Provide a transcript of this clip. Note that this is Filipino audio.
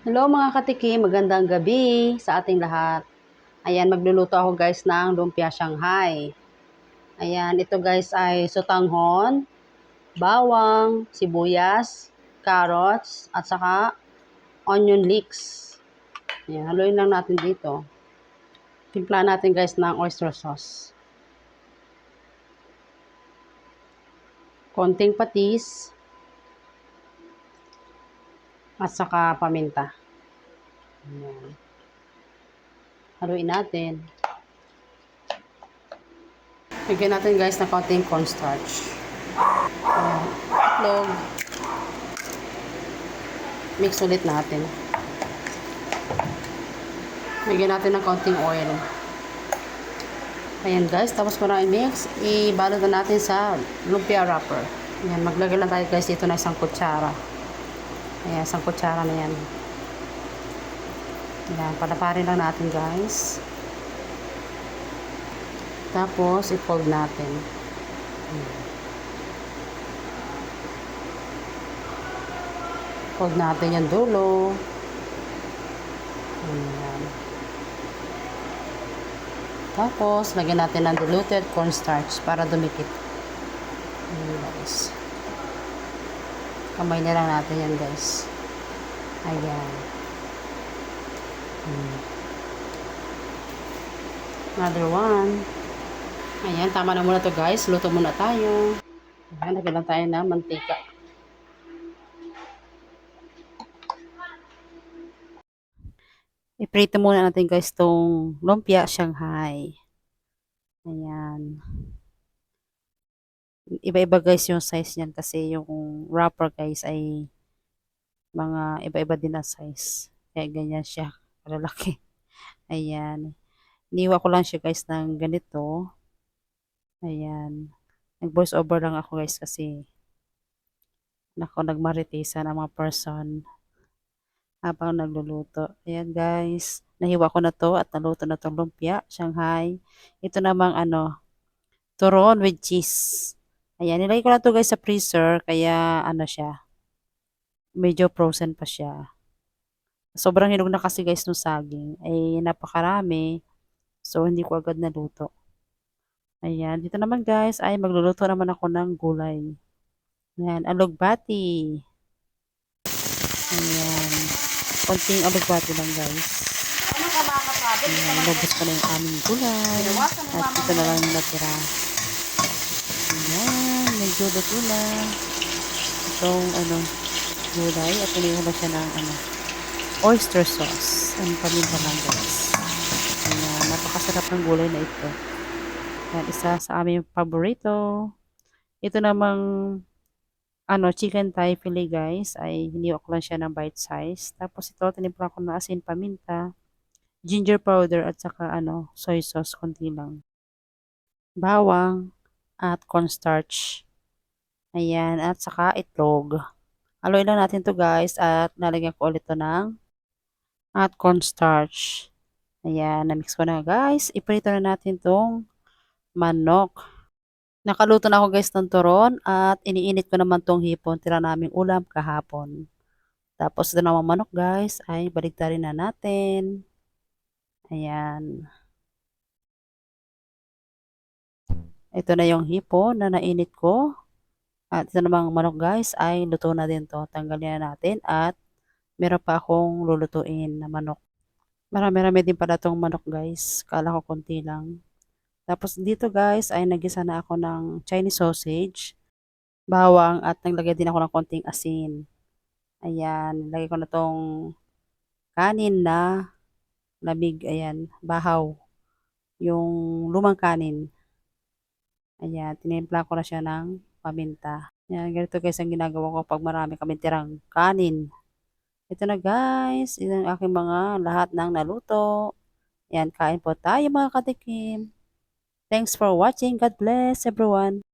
Hello mga katiki, magandang gabi sa ating lahat. Ayan, magluluto ako guys ng lumpia Shanghai. Ayan, ito guys ay sutanghon, bawang, sibuyas, carrots, at saka onion leeks. Ayan, haluin lang natin dito. Timpla natin guys ng oyster sauce. Konting patis, at saka paminta. Ayan. Haluin natin. Bigyan natin guys ng konting cornstarch. Ayan. Itlog. Mix ulit natin. Bigyan natin ng konting oil. Ayan guys, tapos para i-mix, ibalot na natin sa lumpia wrapper. Ayan, maglagay lang tayo guys dito na isang kutsara. Ayan, isang kutsara na yan. Ayan, palaparin lang natin guys. Tapos, i-fold natin. Ayan. Fold natin yung dulo. Ayan. Tapos, lagyan natin ng diluted cornstarch para dumikit. Ayan guys. Kamay na lang natin yan guys. Ayan. Hmm. Another one. Ayan, tama na muna to guys. Luto muna tayo. Ayan, lagyan lang tayo ng mantika. Iprito muna natin guys tong lumpia Shanghai. Ayan. Iba-iba guys yung size niyan kasi yung wrapper guys ay mga iba-iba din ang size. Kaya ganyan siya. Kalalaki. Ayan. Niwa ko lang siya guys ng ganito. Ayan. Nag-voice over lang ako guys kasi nako nagmaritisa ng mga person habang nagluluto. Ayan guys. Nahiwa ko na to at naluto na tong lumpia. Shanghai. Ito namang ano turon with cheese. Ayan, nilagay ko na to guys sa freezer, kaya ano siya, medyo frozen pa siya. Sobrang hinog na kasi guys nung saging, ay napakarami, so hindi ko agad naluto. Ayan, dito naman guys, ay magluluto naman ako ng gulay. Ayan, alugbati. Ayan, konting alugbati lang guys. Ayan, lubos ko na yung aming gulay. At ito na lang natira. Medyo luto na. Itong ano, gulay. At iniwan ko siya ng ano, oyster sauce. Ang paminta lang guys. Ayan, napakasarap ng gulay na ito. Ayan, isa sa aming paborito. Ito namang ano, chicken thigh fillet guys, ay hiniwa ko lang siya ng bite size. Tapos ito, tinimpla ko na asin paminta, ginger powder, at saka ano, soy sauce, konti lang. Bawang, at cornstarch. Ayan, at saka itlog. Aloy lang natin to guys at nalagyan ko ulit to ng at cornstarch. Ayan, namix ko na guys. Iprito na natin tong manok. Nakaluto na ako guys ng turon at iniinit ko naman tong hipon. Tira naming ulam kahapon. Tapos ito naman manok guys ay baligtarin na natin. Ayan. Ito na yung hipon na nainit ko. At ito namang manok guys ay luto na din to. Tanggalin na natin at meron pa akong lulutuin na manok. Marami-rami din pala tong manok guys. Kala ko konti lang. Tapos dito guys ay nagisa na ako ng Chinese sausage, bawang at naglagay din ako ng konting asin. Ayan, lagay ko na tong kanin na lamig. Ayan, bahaw. Yung lumang kanin. Ayan, tinimpla ko na siya ng paminta. Ayan, ganito guys ang ginagawa ko pag marami kami tirang kanin. Ito na guys, ito ang aking mga lahat ng naluto. Ayan, kain po tayo mga katikim. Thanks for watching. God bless everyone.